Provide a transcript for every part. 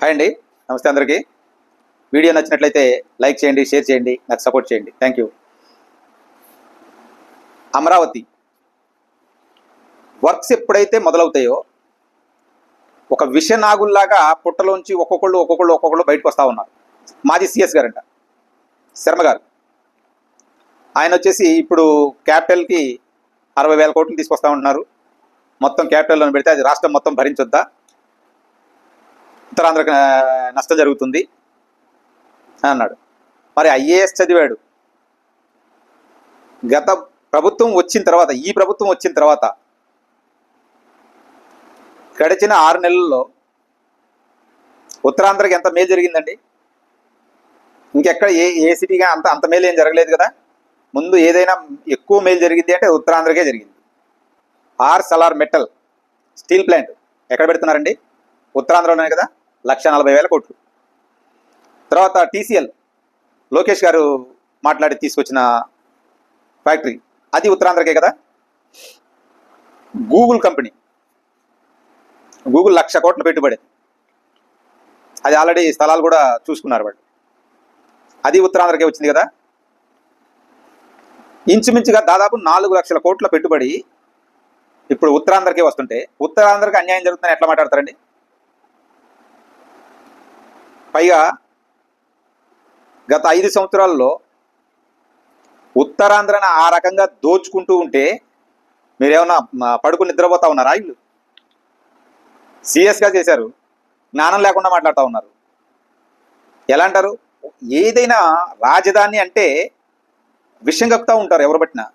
Hi అండి. నమస్తే అందరికీ. వీడియో నచ్చినట్లయితే లైక్ చేయండి షేర్ చేయండి నాకు సపోర్ట్ చేయండి. Thank you Amaravati. వర్క్స్ ఎప్పుడైతే మొదలవుతాయో ఒక విషనాగుల్లాగా పుట్టలోంచి ఒక్కొక్కళ్ళు ఒక్కొక్కళ్ళు ఒక్కొక్కళ్ళు బయటకు వస్తూ ఉన్నారు. మాజీ సిఎస్ గారంట శర్మ గారు. ఆయన వచ్చేసి ఇప్పుడు క్యాపిటల్కి అరవై వేల కోట్లు తీసుకొస్తా ఉంటున్నారు. మొత్తం క్యాపిటల్లో పెడితే అది రాష్ట్రం మొత్తం భరించొద్దా? ఉత్తరాంధ్రకు నష్టం జరుగుతుంది అన్నాడు. మరి ఐఏఎస్ చదివాడు. గత ప్రభుత్వం వచ్చిన తర్వాత ఈ ప్రభుత్వం వచ్చిన తర్వాత గడిచిన ఆరు నెలల్లో ఉత్తరాంధ్రకి ఎంత మేలు జరిగిందండి? ఇంకెక్కడ ఏ ఏ సిటీగా అంత అంత మేలు ఏం జరగలేదు కదా? ముందు ఏదైనా ఎక్కువ మేలు జరిగింది అంటే ఉత్తరాంధ్రకే జరిగింది. Arcelor metal steel plant ఎక్కడ పెడుతున్నారండి? ఉత్తరాంధ్రలోనే కదా? లక్ష నలభై వేల కోట్లు. తర్వాత టీసీఎల్ లోకేష్ గారు మాట్లాడి తీసుకొచ్చిన ఫ్యాక్టరీ అది ఉత్తరాంధ్రకే కదా? Google company. గూగుల్ లక్ష కోట్ల పెట్టుబడి. అది ఆల్రెడీ స్థలాలు కూడా చూసుకున్నారు వాళ్ళు. అది ఉత్తరాంధ్రకే వచ్చింది కదా? ఇంచుమించుగా దాదాపు నాలుగు లక్షల కోట్ల పెట్టుబడి ఇప్పుడు ఉత్తరాంధ్రకే వస్తుంటే ఉత్తరాంధ్రకి అన్యాయం జరుగుతుందని ఎట్లా మాట్లాడతారండి? పైగా గత ఐదు సంవత్సరాల్లో ఉత్తరాంధ్రన ఆ రకంగా దోచుకుంటూ ఉంటే మీరేమన్నా పడుకుని నిద్రపోతా ఉన్నారా ఇల్లు? సీరియస్గా చేశారు. జ్ఞానం లేకుండా మాట్లాడుతూ ఉన్నారు. ఎలా అంటారు? ఏదైనా రాజధాని అంటే విషయం కక్కుతూ ఉంటారు ఎవరు పట్టినా.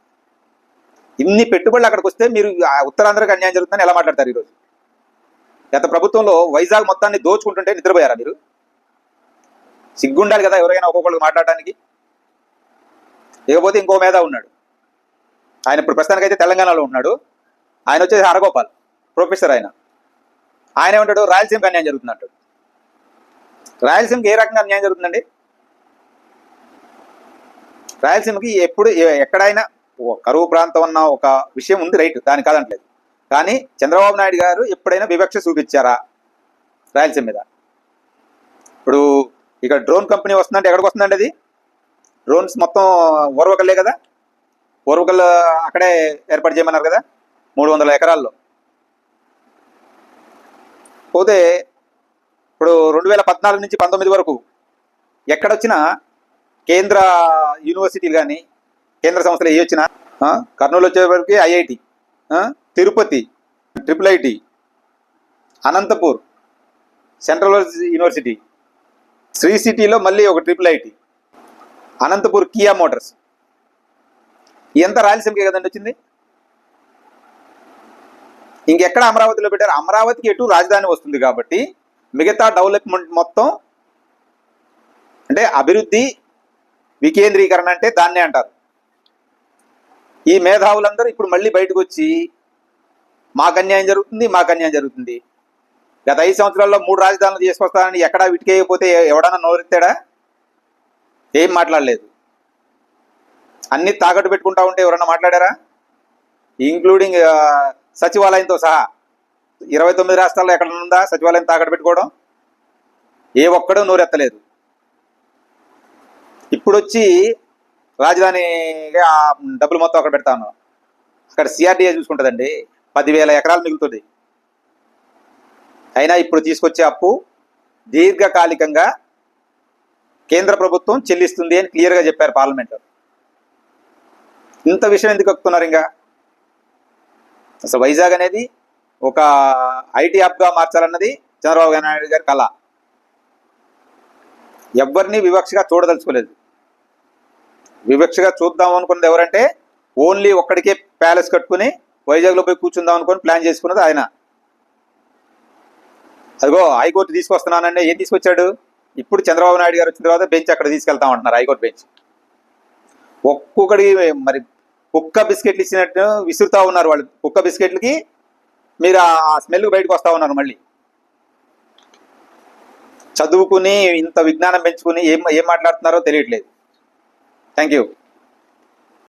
ఇన్ని పెట్టుబడులు అక్కడికి వస్తే మీరు ఉత్తరాంధ్రకి ఉత్తరాంధ్రకు అన్యాయం జరుగుతుందని ఎలా మాట్లాడతారు ఈరోజు? గత ప్రభుత్వంలో వైజాగ్ మొత్తాన్ని దోచుకుంటుంటే నిద్రపోయారా మీరు? సిగ్గుండాలి కదా ఎవరైనా ఒక్కొక్కరికి మాట్లాడడానికి ఇకపోతే ఇంకో మీద ఉన్నాడు. ఆయన ఇప్పుడు ప్రస్తుతానికైతే తెలంగాణలో ఉన్నాడు. ఆయన వచ్చేసి హరగోపాల్ ప్రొఫెసర్ ఆయన. ఆయన ఏమంటాడు? రాయలసీమకి అన్యాయం జరుగుతుంది అంటాడు రాయలసీమకి ఏ రకంగా అన్యాయం జరుగుతుందండి? రాయలసీమకి ఎప్పుడు ఎక్కడైనా కరువు ప్రాంతం అన్న ఒక విషయం ఉంది రైట్ దాని కాదంటలేదు. కానీ చంద్రబాబు నాయుడు గారు ఎప్పుడైనా వివక్ష చూపించారా రాయలసీమ మీద? ఇప్పుడు ఇక డ్రోన్ కంపెనీ వస్తుందంటే ఎక్కడికి వస్తుందండి అది? డ్రోన్స్ మొత్తం ఓర్వకల్లే కదా? ఓర్వకల్ అక్కడే ఏర్పాటు చేయమన్నారు కదా? మూడు వందల ఎకరాల్లో. పోతే ఇప్పుడు రెండు వేల పద్నాలుగు నుంచి పంతొమ్మిది వరకు ఎక్కడొచ్చినా కేంద్ర యూనివర్సిటీలు కానీ కేంద్ర సంస్థలు ఏ వచ్చినా కర్నూలు వచ్చేవరకు IIT Tirupati triple IT Anantapur central university Sri సిటీలో మళ్ళీ ఒక triple IT Anantapur Kia Motors. ఎంత రాయలసీమకే కదండి వచ్చింది? ఇంకెక్కడ అమరావతిలో పెట్టారు? అమరావతికి ఎటు రాజధాని వస్తుంది కాబట్టి మిగతా డెవలప్మెంట్ మొత్తం అంటే అభివృద్ధి వికేంద్రీకరణ అంటే దాన్నే అంటారు. ఈ మేధావులందరూ ఇప్పుడు మళ్ళీ బయటకు వచ్చి మాకు అన్యాయం జరుగుతుంది మాకు అన్యాయం జరుగుతుంది. గత ఐదు సంవత్సరాల్లో మూడు రాజధానులు తీసుకొస్తానని ఎక్కడా విటికేయకపోతే ఎవడన్నా నోరెత్తాడా? ఏం మాట్లాడలేదు. అన్ని తాకట్టు పెట్టుకుంటా ఉంటే ఎవరన్నా మాట్లాడారా? ఇంక్లూడింగ్ సచివాలయంతో సహా. ఇరవై తొమ్మిది రాష్ట్రాల్లో ఎక్కడ ఉందా సచివాలయం తాకట్టు పెట్టుకోవడం? ఏ ఒక్కడూ నోరెత్తలేదు. ఇప్పుడు వచ్చి రాజధాని డబ్బులు మొత్తం అక్కడ పెడతాను. అక్కడ సిఆర్డీఏ చూసుకుంటుందండి. పదివేల ఎకరాలు మిగులుతుంది. అయినా ఇప్పుడు తీసుకొచ్చే అప్పు దీర్ఘకాలికంగా కేంద్ర ప్రభుత్వం చెల్లిస్తుంది అని క్లియర్గా చెప్పారు పార్లమెంట్ ఇంత విషయం ఎందుకు ఎక్కుతున్నారు ఇంకా? అసలు వైజాగ్ అనేది ఒక ఐటీ హబ్గా మార్చాలన్నది చంద్రబాబు నాయుడు గారి కళ. ఎవరిని వివక్షగా చూడదలుచుకోలేదు. వివక్షగా చూద్దాం అనుకున్నది ఎవరంటే ఓన్లీ ఒక్కడికే ప్యాలెస్ కట్టుకుని వైజాగ్లో పోయి కూర్చుందాం అనుకుని ప్లాన్ చేసుకున్నది ఆయన. అదిగో హైకోర్టు తీసుకొస్తున్నానండి. ఏం తీసుకొచ్చాడు? ఇప్పుడు చంద్రబాబు నాయుడు గారు వచ్చిన తర్వాత బెంచ్ అక్కడ తీసుకెళ్తా ఉంటున్నారు హైకోర్టు బెంచ్. ఒక్కొక్కడి మరి కుక్క బిస్కెట్లు ఇచ్చినట్టు విసురుతూ ఉన్నారు వాళ్ళు. కుక్క బిస్కెట్లకి మీరు ఆ స్మెల్ బయటకు వస్తూ ఉన్నారు మళ్ళీ. చదువుకుని ఇంత విజ్ఞానం పెంచుకుని ఏం ఏం మాట్లాడుతున్నారో తెలియట్లేదు. Thank you